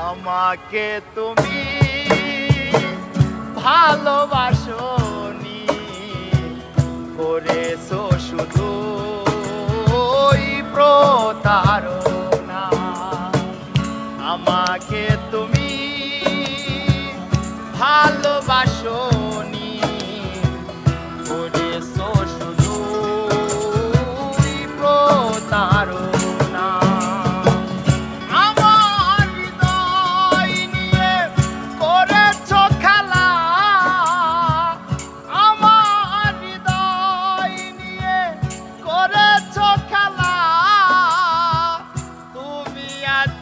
আমাকে তুমি ভালোবাসনি করেছ শুধু প্রতারণ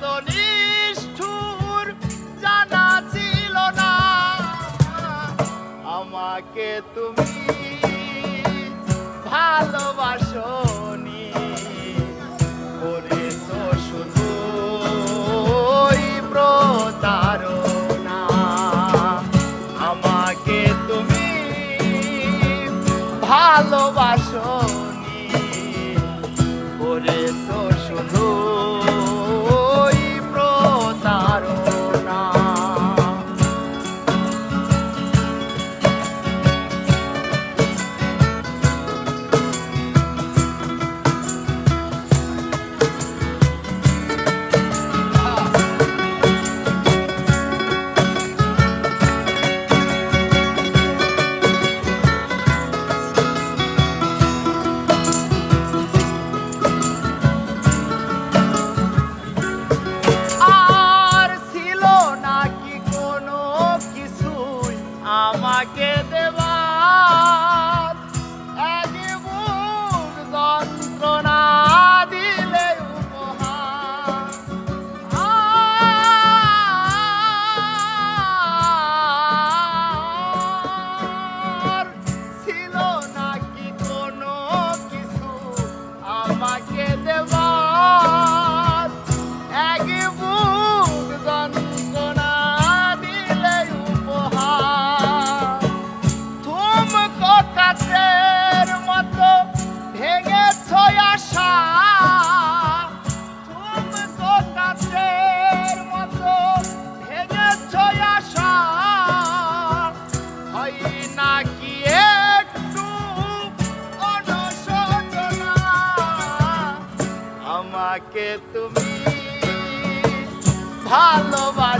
এত নিষ্ঠুর ছিল না। আমাকে তুমি শুধু প্রতারণা। আমাকে তুমি ভালোবাসো I my goodness. তুমি ভালোবাস।